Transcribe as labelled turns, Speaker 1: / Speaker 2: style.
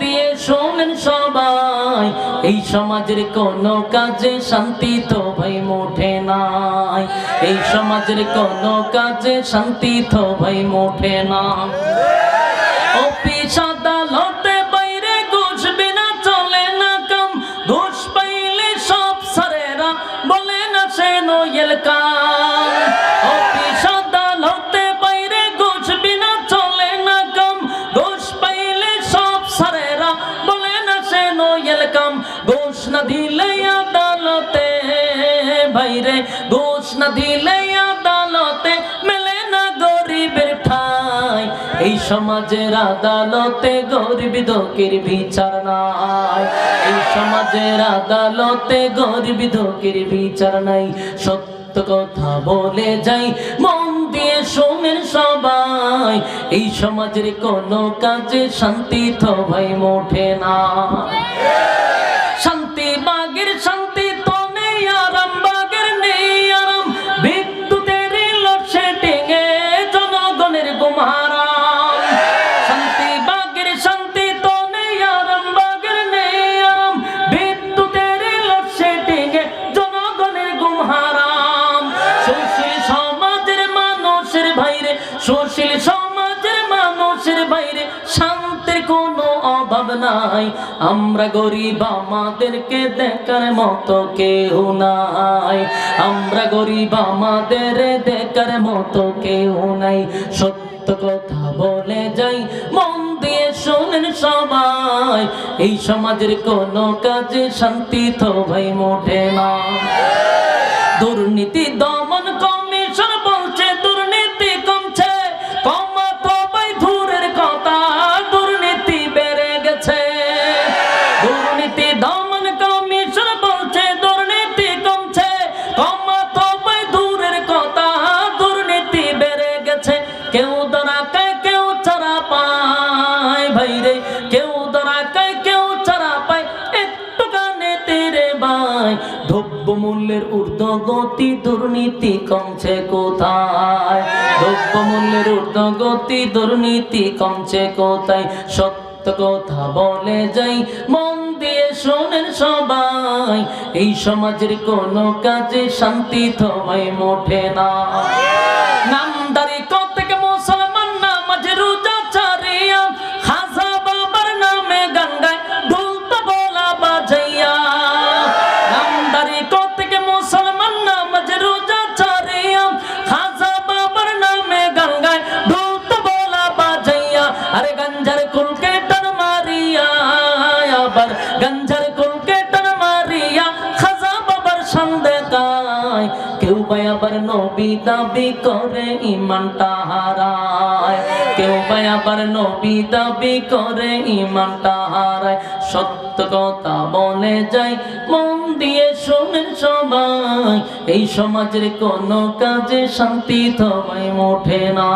Speaker 1: দিয়ে শোনেন সবাই, এই সমাজের কোনো কাজে শান্তি তো ভাই মোঠে নাই। এই সমাজের কোনো কাজে শান্তি তো ভাই মোঠে না। অফিস আদালতে বাইরে ঘুষ বিনা চলে না কাম। ঘুষ পাইলে সব সারেরা বলে না, সে নোয়েল কাম। ঘুষ না দিলে আদালতে মেলে না গরিবের ঠাই। এই সমাজের আদালতে গরিব দুঃখের বিচার নাই। এই সমাজের আদালতে গরিব দুঃখের বিচার নাই। সত্য কথা বলে যাই, মন দিয়ে শোনেন সবাই। এই সমাজের কোনো কাজে শান্তি তো ভাই মোঠে না। মানুষের ভাইরে সুশীল সমাজের মানুষের বাইরে শান্তির কোনো অভাব নাই। আমরা গরিব, আমাদেরকে দেখার মতো কেউ নাই। আমরা গরিব, আমাদের দেখার মতো কেউ নাই। সত্য কথা বলে যাই, মন দিয়ে শোনেন সবাই। এই সমাজের কোনো কাজে শান্তি তো ভাই মোটে না। দুর্নীতি দমন খায় কেউ ছাড়া পায়। একটু কানে তেরে ভাই দ্রব্য মূল্যের ঊর্ধ্বগতি দুর্নীতি কমছে কোথায়? দ্রব্য মূল্যের ঊর্ধ্বগতি দুর্নীতি কমছে কোথায়? সত্য কথা বলে যাই, মন দিয়ে শোনেন সবাই। এই সমাজের কোনো কাজে শান্তি তোমায় মোঠে না। কুলকে মারিয়া, আবার গঞ্জার কুলকে মারিয়া, খাজা বাবার সন্দেহ গায় কেউ ভাই আবার নবী দাবি করে ইমানটা হারায়। কেউ ভাই আবার নবী দাবি করে ইমানটা হারায়। সত্য কথা বলে যাই, মন দিয়ে শোনেন সবাই। এই সমাজের কোনো কাজে শান্তি তোমায় মোঠে না।